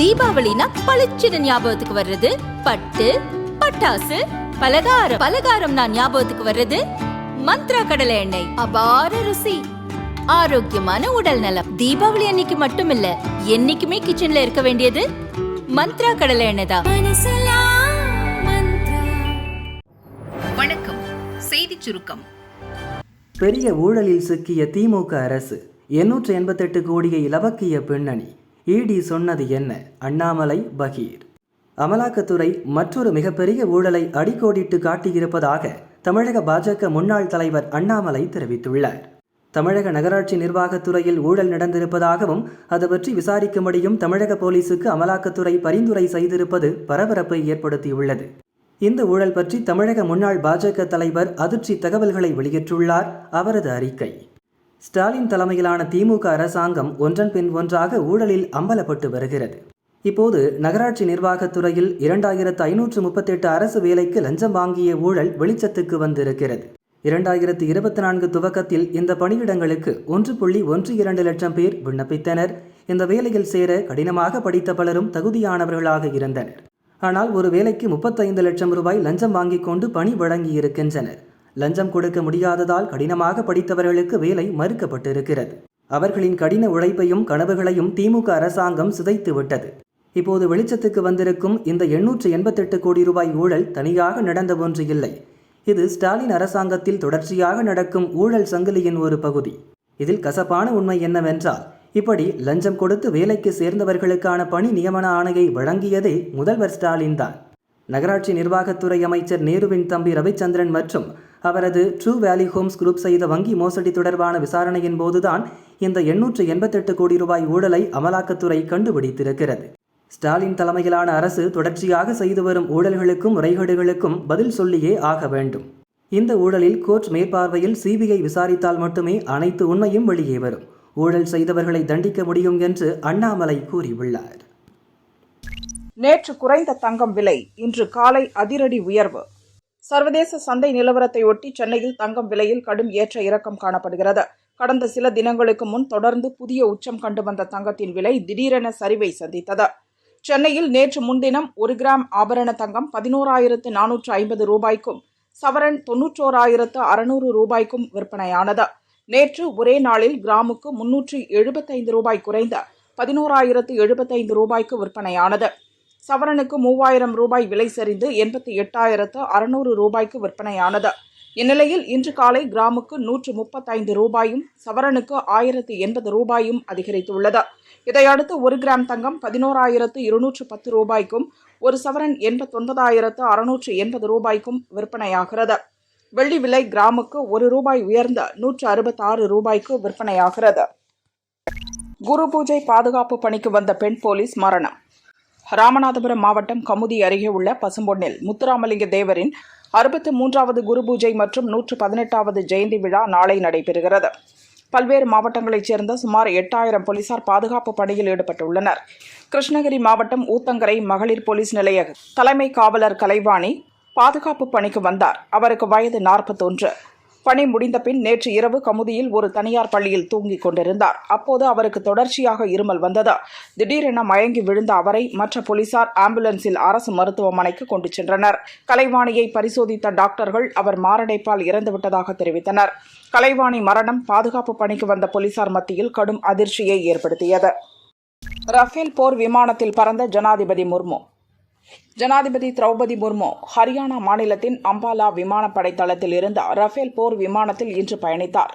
தீபாவளினா பளிச்சுன்னு ஞாபகத்துக்கு வர்றது? பட்டு பட்டாசு பலகாரம். பலகாரம்னா ஞாபகத்துக்கு வர்றது? மந்த்ரா கடலை எண்ணெய். அபார ருசி. ஆரோக்கியமான உடல் நலம். தீபாவளி அன்னைக்கு மட்டும் இல்ல என்னைக்குமே கிச்சன்ல இருக்க வேண்டியது மந்த்ரா கடலை எண்ணெய் தான். வணக்கம். செய்திச் சுருக்கம். பெரிய ஊழலில் சிக்கிய திமுக அரசு எண்ணூற்று எண்பத்தெட்டு கோடியை இலவக்கிய பின்னணி. இடி சொன்னது என்ன? அண்ணாமலை பகீர். அமலாக்கத்துறை மற்றொரு மிகப்பெரிய ஊழலை அடிக்கோடிட்டு காட்டியிருப்பதாக தமிழக பாஜக முன்னாள் தலைவர் அண்ணாமலை தெரிவித்துள்ளார். தமிழக நகராட்சி நிர்வாகத்துறையில் ஊழல் நடந்திருப்பதாகவும் அது பற்றி விசாரிக்கும்படியும் தமிழக போலீசுக்கு அமலாக்கத்துறை பரிந்துரை செய்திருப்பது பரபரப்பை ஏற்படுத்தியுள்ளது. இந்த ஊழல் பற்றி தமிழக முன்னாள் பாஜக தலைவர் அதிர்ச்சி தகவல்களை வெளியிட்டுள்ளார் அவரது அறிக்கை. ஸ்டாலின் தலைமையிலான திமுக அரசாங்கம் ஒன்றன் பின் ஒன்றாக ஊழலில் அம்பலப்பட்டு வருகிறது. இப்போது நகராட்சி நிர்வாகத்துறையில் இரண்டாயிரத்து ஐநூற்று முப்பத்தெட்டு அரசு வேலைக்கு லஞ்சம் வாங்கிய ஊழல் வெளிச்சத்துக்கு வந்திருக்கிறது. இரண்டாயிரத்து இருபத்தி நான்கு துவக்கத்தில் இந்த பணியிடங்களுக்கு ஒன்று புள்ளி ஒன்று இரண்டு லட்சம் பேர் விண்ணப்பித்தனர். இந்த வேலையில் சேர கடினமாக படித்த பலரும் தகுதியானவர்களாக இருந்தனர். ஆனால் ஒரு வேலைக்கு முப்பத்தைந்து லட்சம் ரூபாய் லஞ்சம் வாங்கிக் கொண்டு பணி வழங்கியிருக்கின்றனர். லஞ்சம் கொடுக்க முடியாததால் கடினமாக படித்தவர்களுக்கு வேலை மறுக்கப்பட்டிருக்கிறது. அவர்களின் கடின உழைப்பையும் கனவுகளையும் திமுக அரசாங்கம் சிதைத்து விட்டது. இப்போது வெளிச்சத்துக்கு வந்திருக்கும் இந்த எண்ணூற்று எண்பத்தெட்டு கோடி ரூபாய் ஊழல் தனியாக நடந்த ஒன்று இல்லை. இது ஸ்டாலின் அரசாங்கத்தில் தொடர்ச்சியாக நடக்கும் ஊழல் சங்கிலியின் ஒரு பகுதி. இதில் கசப்பான உண்மை என்னவென்றால் இப்படி லஞ்சம் கொடுத்து வேலைக்கு சேர்ந்தவர்களுக்கான பணி நியமன ஆணையை வழங்கியதே முதல்வர் ஸ்டாலின் தான். நகராட்சி நிர்வாகத்துறை அமைச்சர் நேருவின் தம்பி ரவிச்சந்திரன் மற்றும் அவரது ட்ரூ வேலி ஹோம்ஸ் குரூப் செய்த வங்கி மோசடி தொடர்பான விசாரணையின் போதுதான் இந்த எண்ணூற்று எண்பத்தெட்டு கோடி ரூபாய் ஊழலை அமலாக்கத்துறை கண்டுபிடித்திருக்கிறது. ஸ்டாலின் தலைமையிலான அரசு தொடர்ச்சியாக செய்து வரும் ஊழல்களுக்கும் முறைகேடுகளுக்கும் பதில் சொல்லியே ஆக வேண்டும். இந்த ஊழலில் கோர்ட் மேற்பார்வையில் சிபிஐ விசாரித்தால் மட்டுமே அனைத்து உண்மையும் வெளியே வரும். ஊழல் செய்தவர்களை தண்டிக்க முடியும் என்று அண்ணாமலை கூறியுள்ளார். நேற்று குறைந்த தங்கம் விலை இன்று காலை அதிரடி உயர்வு. சர்வதேச சந்தை நிலவரத்தை ஒட்டி சென்னையில் தங்கம் விலையில் கடும் ஏற்ற இறக்கம் காணப்படுகிறது. கடந்த சில தினங்களுக்கு முன் தொடர்ந்து புதிய உச்சம் கண்டு வந்த தங்கத்தின் விலை திடீரென சரிவை சந்தித்தது. சென்னையில் நேற்று முன்தினம் ஒரு கிராம் ஆபரண தங்கம் பதினோராயிரத்து நானூற்று ஐம்பது ரூபாய்க்கும் சவரன் தொன்னூற்றோராயிரத்து அறுநூறு ரூபாய்க்கும் விற்பனையானது. நேற்று ஒரே நாளில் கிராமுக்கு முன்னூற்று எழுபத்தைந்து ரூபாய் குறைந்த பதினோராயிரத்து எழுபத்தைந்து ரூபாய்க்கு விற்பனையானது. சவரனுக்கு மூவாயிரம் ரூபாய் விலை சரிந்து எண்பத்தி எட்டாயிரத்து அறுநூறு ரூபாய்க்கு விற்பனையானது. இந்நிலையில் இன்று காலை கிராமுக்கு நூற்று முப்பத்தைந்து ரூபாயும் சவரனுக்கு ஆயிரத்து எண்பது ரூபாயும் அதிகரித்துள்ளது. இதையடுத்து ஒரு கிராம் தங்கம் பதினோராயிரத்து இருநூற்று பத்து ரூபாய்க்கும் ஒரு சவரன் எண்பத்தொன்பதாயிரத்து அறுநூற்று எண்பது ரூபாய்க்கும் விற்பனையாகிறது. வெள்ளி விலை கிராமுக்கு ஒரு ரூபாய் உயர்ந்த நூற்று அறுபத்தாறு ரூபாய்க்கு விற்பனையாகிறது. குரு பூஜை பாதுகாப்பு பணிக்கு வந்த பெண் போலீஸ் மரணம். ராமநாதபுரம் மாவட்டம் கமுதி அருகே உள்ள பசும்பொன்னில் முத்துராமலிங்க தேவரின் அறுபத்து மூன்றாவது குரு பூஜை மற்றும் நூற்று பதினெட்டாவது ஜெயந்தி விழா நாளை நடைபெறுகிறது. பல்வேறு மாவட்டங்களைச் சேர்ந்த சுமார் எட்டாயிரம் போலீசார் பாதுகாப்பு பணியில் ஈடுபட்டுள்ளனர். கிருஷ்ணகிரி மாவட்டம் ஊத்தங்கரை மகளிர் போலீஸ் நிலைய தலைமை காவலர் கலைவாணி பாதுகாப்பு பணிக்கு வந்தார். அவருக்கு வயது நாற்பத்தொன்று. பணி முடிந்த பின் நேற்று இரவு கமுதியில் ஒரு தனியார் பள்ளியில் தூங்கிக் கொண்டிருந்தார். அப்போது அவருக்கு தொடர்ச்சியாக இருமல் வந்தது. திடீரென மயங்கி விழுந்த அவரை மற்ற போலீசார் ஆம்புலன்ஸில் அரசு மருத்துவமனைக்கு கொண்டு சென்றனர். கலைவாணியை பரிசோதித்த டாக்டர்கள் அவர் மாரடைப்பால் இறந்துவிட்டதாக தெரிவித்தனர். கலைவாணி மரணம் பாதுகாப்பு பணிக்கு வந்த போலீசார் மத்தியில் கடும் அதிர்ச்சியை ஏற்படுத்தியது. ரஃபேல் போர் விமானத்தில் பறந்த ஜனாதிபதி முர்மு. ஜனாதிபதி திரௌபதி முர்மு ஹரியானா மாநிலத்தின் அம்பாலா விமானப்படை தளத்தில் இருந்த ரஃபேல் போர் விமானத்தில் இன்று பயணித்தார்.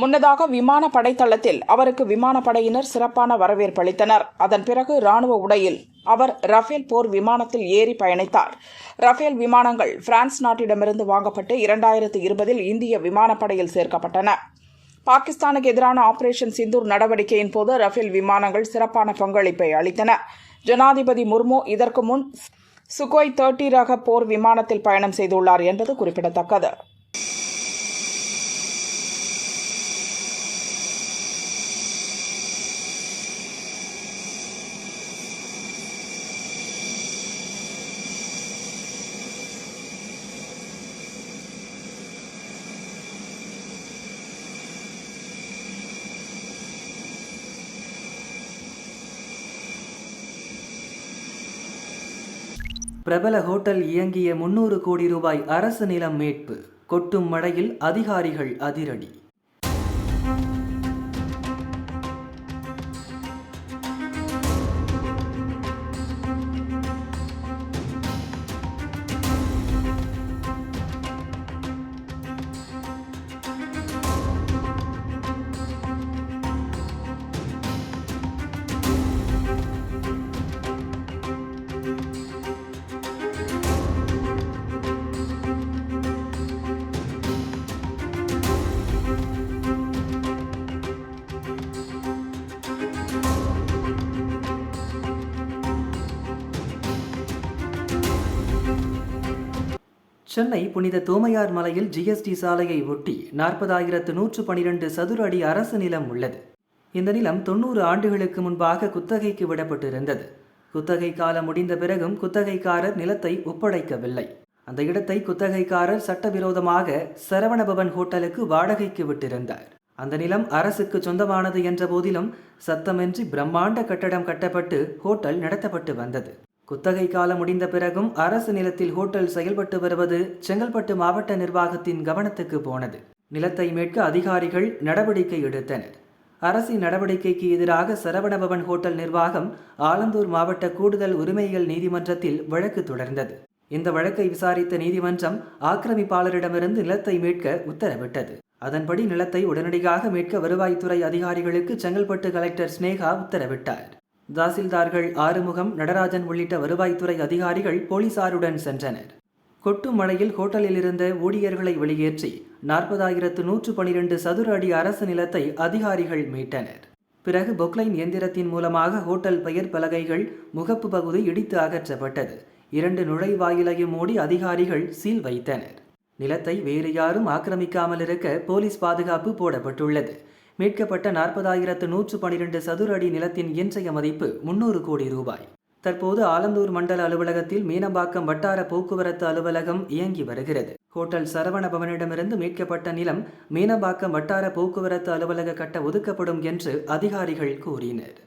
முன்னதாக விமான படைத்தளத்தில் அவருக்கு விமானப்படையினர் சிறப்பான வரவேற்பு அளித்தனர். அதன் பிறகு ராணுவ உடையில் அவர் ரஃபேல் போர் விமானத்தில் ஏறி பயணித்தார். ரஃபேல் விமானங்கள் பிரான்ஸ் நாட்டிடமிருந்து வாங்கப்பட்டு இரண்டாயிரத்து இருபதில் இந்திய விமானப்படையில் சேர்க்கப்பட்டன. பாகிஸ்தானுக்கு எதிரான ஆபரேஷன் சிந்தூர் நடவடிக்கையின் போது ரஃபேல் விமானங்கள் சிறப்பான பங்களிப்பை அளித்தன. ஜனாதிபதி முர்மு இதற்கு முன் சுகோய் தேர்ட்டி ரக போர் விமானத்தில் பயணம் செய்துள்ளார் என்பது குறிப்பிடத்தக்கது. பிரபல ஹோட்டல் இயங்கிய முன்னூறு கோடி ரூபாய் அரசு நிலம் மீட்பு. கொட்டும் மழையில் அதிகாரிகள் அதிரடி. சென்னை புனித தோமையார் மலையில் ஜிஎஸ்டி சாலையை ஒட்டி நாற்பதாயிரத்து நூற்று பனிரெண்டு சதுர அடி அரசு நிலம் உள்ளது. இந்த நிலம் தொண்ணூறு ஆண்டுகளுக்கு முன்பாக குத்தகைக்கு விடப்பட்டிருந்தது. குத்தகை காலம் முடிந்த பிறகும் குத்தகைக்காரர் நிலத்தை ஒப்படைக்கவில்லை. அந்த இடத்தை குத்தகைக்காரர் சட்டவிரோதமாக சரவணபவன் ஹோட்டலுக்கு வாடகைக்கு விட்டிருந்தார். அந்த நிலம் அரசுக்கு சொந்தமானது என்ற போதிலும் சத்தமின்றி பிரம்மாண்ட கட்டடம் கட்டப்பட்டு ஹோட்டல் நடத்தப்பட்டு வந்தது. குத்தகை காலம் முடிந்த பிறகும் அரசு நிலத்தில் ஹோட்டல் செயல்பட்டு வருவது செங்கல்பட்டு மாவட்ட நிர்வாகத்தின் கவனத்துக்கு போனது. நிலத்தை மீட்க அதிகாரிகள் நடவடிக்கை எடுத்தனர். அரசின் நடவடிக்கைக்கு எதிராக சரவணபவன் ஹோட்டல் நிர்வாகம் ஆலந்தூர் மாவட்ட கூடுதல் உரிமைகள் நீதிமன்றத்தில் வழக்கு தொடர்ந்தது. இந்த வழக்கை விசாரித்த நீதிமன்றம் ஆக்கிரமிப்பாளரிடமிருந்து நிலத்தை மீட்க உத்தரவிட்டது. அதன்படி நிலத்தை உடனடியாக மீட்க வருவாய்த்துறை அதிகாரிகளுக்கு செங்கல்பட்டு கலெக்டர் ஸ்னேகா உத்தரவிட்டார். தாசில்தார்கள் ஆறுமுகம் நடராஜன் உள்ளிட்ட வருவாய்த்துறை அதிகாரிகள் போலீசாருடன் சென்றனர். கொட்டும் மழையில் ஹோட்டலிலிருந்த ஊழியர்களை வெளியேற்றி நாற்பதாயிரத்து நூற்று பனிரெண்டு சதுர அடி அரசு நிலத்தை அதிகாரிகள் மீட்டனர். பிறகு பொக்லைன் இயந்திரத்தின் மூலமாக ஹோட்டல் பெயர் பலகைகள் முகப்பு பகுதி இடித்து அகற்றப்பட்டது. இரண்டு நுழைவாயிலையும் மூடி அதிகாரிகள் சீல் வைத்தனர். நிலத்தை வேறு யாரும் ஆக்கிரமிக்காமல் இருக்க போலீஸ் பாதுகாப்பு போடப்பட்டுள்ளது. மீட்கப்பட்ட நாற்பதாயிரத்து நூற்று பனிரெண்டு சதுர அடி நிலத்தின் இன்றைய மதிப்பு முன்னூறு கோடி ரூபாய். தற்போது ஆலந்தூர் மண்டல அலுவலகத்தில் மீனம்பாக்கம் வட்டார போக்குவரத்து அலுவலகம் இயங்கி வருகிறது. ஹோட்டல் சரவணபவனிடமிருந்து மீட்கப்பட்ட நிலம் மீனம்பாக்கம் வட்டார போக்குவரத்து அலுவலக கட்ட ஒதுக்கப்படும் என்று அதிகாரிகள் கூறினர்.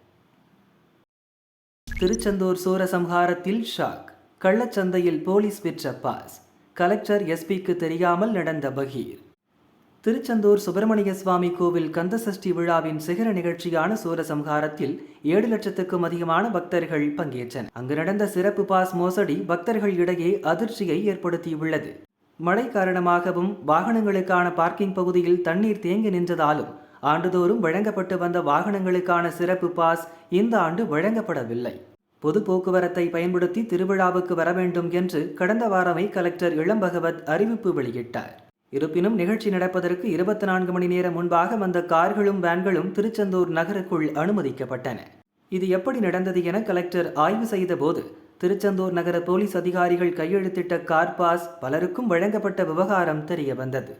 திருச்செந்தூர் சூரசம்ஹாரத்தில் ஷாக் கள்ளச்சந்தையில் போலீஸ் பெற்ற பாஸ் கலெக்டர் எஸ்பிக்கு தெரியாமல் நடந்த பகீர். திருச்செந்தூர் சுப்பிரமணிய சுவாமி கோவில் கந்தசஷ்டி விழாவின் சிகர நிகழ்ச்சியான சூரசம்ஹாரத்தில் ஏழு லட்சத்துக்கும் அதிகமான பக்தர்கள் பங்கேற்றனர். அங்கு நடந்த சிறப்பு பாஸ் மோசடி பக்தர்கள் இடையே அதிர்ச்சியை ஏற்படுத்தியுள்ளது. மழை காரணமாகவும் வாகனங்களுக்கான பார்க்கிங் பகுதியில் தண்ணீர் தேங்கி நின்றதாலும் ஆண்டுதோறும் வழங்கப்பட்டு வந்த வாகனங்களுக்கான சிறப்பு பாஸ் இந்த ஆண்டு வழங்கப்படவில்லை. பொது போக்குவரத்தை பயன்படுத்தி திருவிழாவுக்கு வர வேண்டும் என்று கடந்த வாரமே கலெக்டர் இளம்பகவத் அறிவிப்பு வெளியிட்டார். இருப்பினும் நிகழ்ச்சி நடப்பதற்கு இருபத்தி நான்கு மணி நேரம் முன்பாக வந்த கார்களும் வேன்களும் திருச்செந்தூர் நகருக்குள் அனுமதிக்கப்பட்டன. இது எப்படி நடந்தது என கலெக்டர் ஆய்வு செய்த போது திருச்செந்தூர் நகர போலீஸ் அதிகாரிகள் கையெழுத்திட்ட கார் பாஸ் பலருக்கும் வழங்கப்பட்ட விவகாரம் தெரிய வந்தது.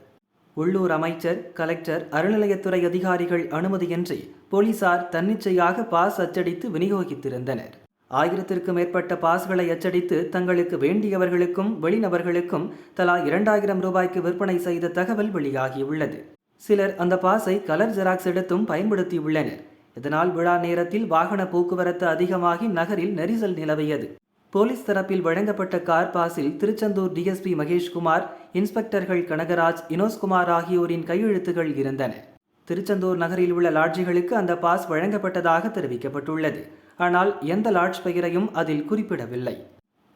உள்ளூர் அமைச்சர் கலெக்டர் அறநிலையத்துறை அதிகாரிகள் அனுமதியின்றி போலீசார் தன்னிச்சையாக பாஸ் அச்சடித்து விநியோகித்திருந்தனர். ஆயிரத்திற்கும் மேற்பட்ட பாஸ்களை அச்சடித்து தங்களுக்கு வேண்டியவர்களுக்கும் வெளிநபர்களுக்கும் தலா இரண்டாயிரம் ரூபாய்க்கு விற்பனை செய்த தகவல் வெளியாகியுள்ளது. சிலர் அந்த பாஸை கலர் ஜெராக்ஸ் எடுத்தும் பயன்படுத்தியுள்ளனர். இதனால் விழா நேரத்தில் வாகன போக்குவரத்து அதிகமாகி நகரில் நெரிசல் நிலவியது. போலீஸ் தரப்பில் வழங்கப்பட்ட கார் பாஸில் திருச்செந்தூர் டிஎஸ்பி மகேஷ்குமார் இன்ஸ்பெக்டர்கள் கனகராஜ் இனோஸ்குமார் ஆகியோரின் கையெழுத்துகள் இருந்தன. திருச்செந்தூர் நகரில் உள்ள லாட்ஜிகளுக்கு அந்த பாஸ் வழங்கப்பட்டதாக தெரிவிக்கப்பட்டுள்ளது. ஆனால் எந்த லாட்ஜ் பெயரையும் அதில் குறிப்பிடவில்லை.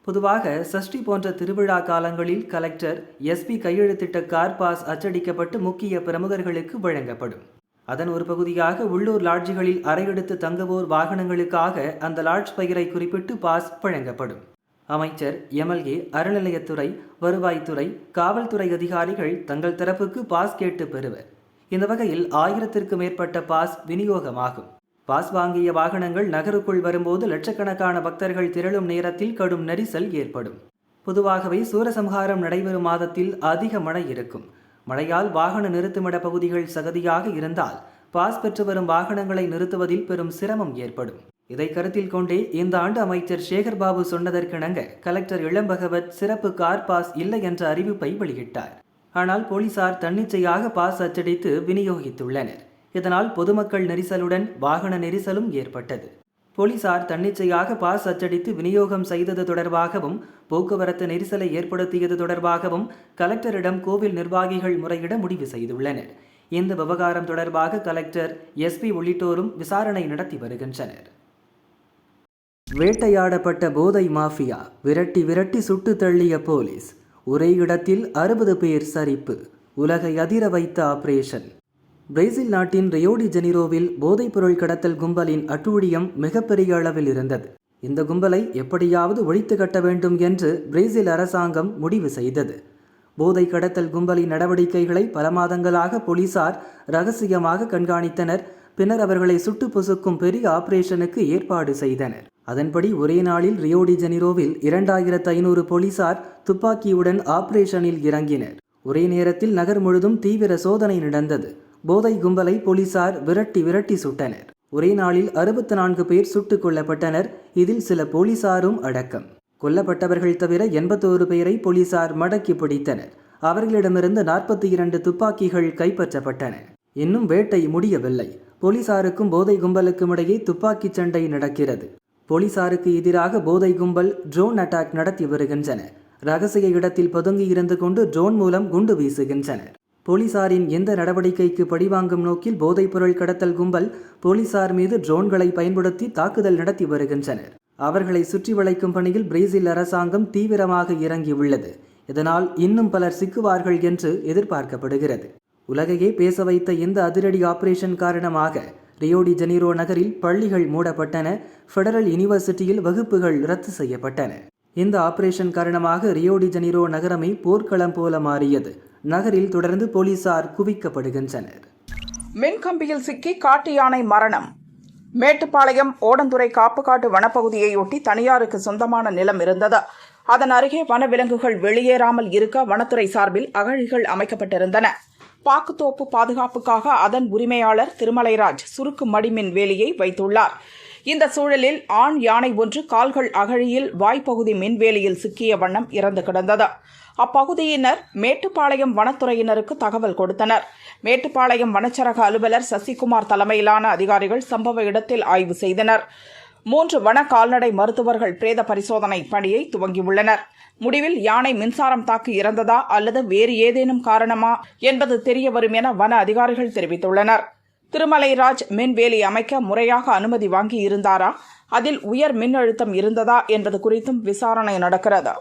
பொதுவாக சஷ்டி போன்ற திருவிழா காலங்களில் கலெக்டர் எஸ்பி கையெழுத்திட்ட கார் பாஸ் அச்சடிக்கப்பட்டு முக்கிய பிரமுகர்களுக்கு வழங்கப்படும். அதன் ஒரு பகுதியாக உள்ளூர் லாட்ஜிகளில் அறையெடுத்து தங்குவோர் வாகனங்களுக்காக அந்த லாட்ஜ் பெயரை குறிப்பிட்டு பாஸ் வழங்கப்படும். அமைச்சர் எம்எல்ஏ அறநிலையத்துறை வருவாய்த்துறை காவல்துறை அதிகாரிகள் தங்கள் தரப்புக்கு பாஸ் கேட்டு பெறுவர். இந்த வகையில் ஆயிரத்திற்கு மேற்பட்ட பாஸ் விநியோகமாகும். பாஸ் வாங்கிய வாகனங்கள் நகருக்குள் வரும்போது லட்சக்கணக்கான பக்தர்கள் திரளும் நேரத்தில் கடும் நெரிசல் ஏற்படும். பொதுவாகவே சூரசம்ஹாரம் நடைபெறும் மாதத்தில் அதிக மழை இருக்கும். மழையால் வாகன நிறுத்துமிட பகுதிகள் சகதியாக இருந்தால் பாஸ் பெற்று வரும் வாகனங்களை நிறுத்துவதில் பெரும் சிரமம் ஏற்படும். இதை கருத்தில் கொண்டே இந்த ஆண்டு அமைச்சர் சேகர்பாபு சொன்னதற்கிணங்க கலெக்டர் இளம்பகவத் சிறப்பு கார் பாஸ் இல்லை என்ற அறிவிப்பை வெளியிட்டார். ஆனால் போலீசார் தன்னிச்சையாக பாஸ் அச்சடித்து விநியோகித்துள்ளனர். இதனால் பொதுமக்கள் நெரிசலுடன் வாகன நெரிசலும் ஏற்பட்டது. போலீசார் தன்னிச்சையாக பாஸ் அச்சடித்து விநியோகம் செய்தது தொடர்பாகவும் போக்குவரத்து நெரிசலை ஏற்படுத்தியது தொடர்பாகவும் கலெக்டரிடம் கோவில் நிர்வாகிகள் முறையிட முடிவு செய்துள்ளனர். இந்த விவகாரம் தொடர்பாக கலெக்டர் எஸ்பி உள்ளிட்டோரும் விசாரணை நடத்தி வருகின்றனர். வேட்டையாடப்பட்ட போதை மாஃபியா விரட்டி விரட்டி சுட்டு தள்ளிய போலீஸ் ஒரே இடத்தில் அறுபது பேர் சரிப்பு உலகை அதிர வைத்த ஆபரேஷன். பிரேசில் நாட்டின் ரியோடி ஜெனிரோவில் போதைப்பொருள் கடத்தல் கும்பலின் அட்டூழியம் மிகப்பெரிய அளவில் இருந்தது. இந்த கும்பலை எப்படியாவது ஒழித்து கட்ட வேண்டும் என்று பிரேசில் அரசாங்கம் முடிவு செய்தது. போதை கடத்தல் கும்பலின் நடவடிக்கைகளை பல மாதங்களாக போலீசார் ரகசியமாக கண்காணித்தனர். பின்னர் அவர்களை சுட்டு பொசுக்கும் பெரிய ஆபரேஷனுக்கு ஏற்பாடு செய்தனர். அதன்படி ஒரே நாளில் ரியோடி ஜெனிரோவில் இரண்டாயிரத்து ஐநூறு போலீசார் துப்பாக்கியுடன் ஆபரேஷனில் இறங்கினர். ஒரே நேரத்தில் நகர் முழுதும் தீவிர சோதனை நடந்தது. போதை கும்பலை போலீசார் விரட்டி விரட்டி சுட்டனர். ஒரே நாளில் அறுபத்து நான்கு பேர் சுட்டுக் கொல்லப்பட்டனர். இதில் சில போலீசாரும் அடக்கம். கொல்லப்பட்டவர்கள் தவிர எண்பத்தோரு பேரை போலீசார் மடக்கி பிடித்தனர். அவர்களிடமிருந்து நாற்பத்தி இரண்டு துப்பாக்கிகள் கைப்பற்றப்பட்டன. இன்னும் வேட்டை முடியவில்லை. போலீசாருக்கும் போதை கும்பலுக்கும் இடையே துப்பாக்கிச் சண்டை நடக்கிறது. போலீசாருக்கு எதிராக போதை கும்பல் ட்ரோன் அட்டாக் நடத்தி வருகின்றன. ரகசிய இடத்தில் பதுங்கி இருந்து கொண்டு ட்ரோன் மூலம் குண்டு வீசுகின்றனர். போலீசாரின் எந்த நடவடிக்கைக்கு பழிவாங்கும் நோக்கில் போதைப்பொருள் கடத்தல் கும்பல் போலீசார் மீது ட்ரோன்களை பயன்படுத்தி தாக்குதல் நடத்தி வருகின்றனர். அவர்களை சுற்றி வளைக்கும் பணியில் பிரேசில் அரசாங்கம் தீவிரமாக இறங்கியுள்ளது. இதனால் இன்னும் பலர் சிக்குவார்கள் என்று எதிர்பார்க்கப்படுகிறது. உலகையே பேச வைத்த இந்த அதிரடி ஆபரேஷன் காரணமாக ரியோடி ஜெனீரோ நகரில் பள்ளிகள் மூடப்பட்டன. ஃபெடரல் யூனிவர்சிட்டியில் வகுப்புகள் ரத்து செய்யப்பட்டன. இந்த ஆபரேஷன் காரணமாக ரியோடி ஜெனீரோ நகரமே போர்க்களம் போல மாறியது. நகரில் தொடர்ந்து போலீசார் குவிக்கப்படுகின்றனர். மின்கம்பியில் சிக்கி காட்டு யானை மரணம். மேட்டுப்பாளையம் ஓடந்துறை காப்புக்காட்டு வனப்பகுதியையொட்டி தனியாருக்கு சொந்தமான நிலம் இருந்தது. அதன் அருகே வனவிலங்குகள் வெளியேறாமல் இருக்க வனத்துறை சார்பில் அகழிகள் அமைக்கப்பட்டிருந்தன. பாக்குத்தோப்பு பாதுகாப்புக்காக அதன் உரிமையாளர் திருமலைராஜ் சுருக்கு மடிமின் வேலியை வைத்துள்ளார். இந்த சூழலில் ஆண் யானை ஒன்று கால்கள் அகழியில் வாய்ப்பகுதி மின்வேலியில் சிக்கிய வண்ணம் இறந்து கிடந்தது. அப்பகுதியினர் மேட்டுப்பாளையம் வனத்துறையினருக்கு தகவல் கொடுத்தனர். மேட்டுப்பாளையம் வனச்சரக அலுவலர் சசிகுமார் தலைமையிலான அதிகாரிகள் சம்பவ இடத்தில் ஆய்வு செய்தனர். மூன்று வன கால்நடை மருத்துவர்கள் பிரேத பரிசோதனை பணியை துவங்கியுள்ளனர். முடிவில் யானை மின்சாரம் தாக்கி இறந்ததா அல்லது வேறு ஏதேனும் காரணமா என்பது தெரிய வரும் என வன அதிகாரிகள் தெரிவித்துள்ளனர். திருமலைராஜ் மின்வேலி அமைக்க முறையாக அனுமதி வாங்கி இருந்தாரா அதில் உயர் மின்னழுத்தம் இருந்ததா என்பது குறித்தும் விசாரணை நடக்கிறது.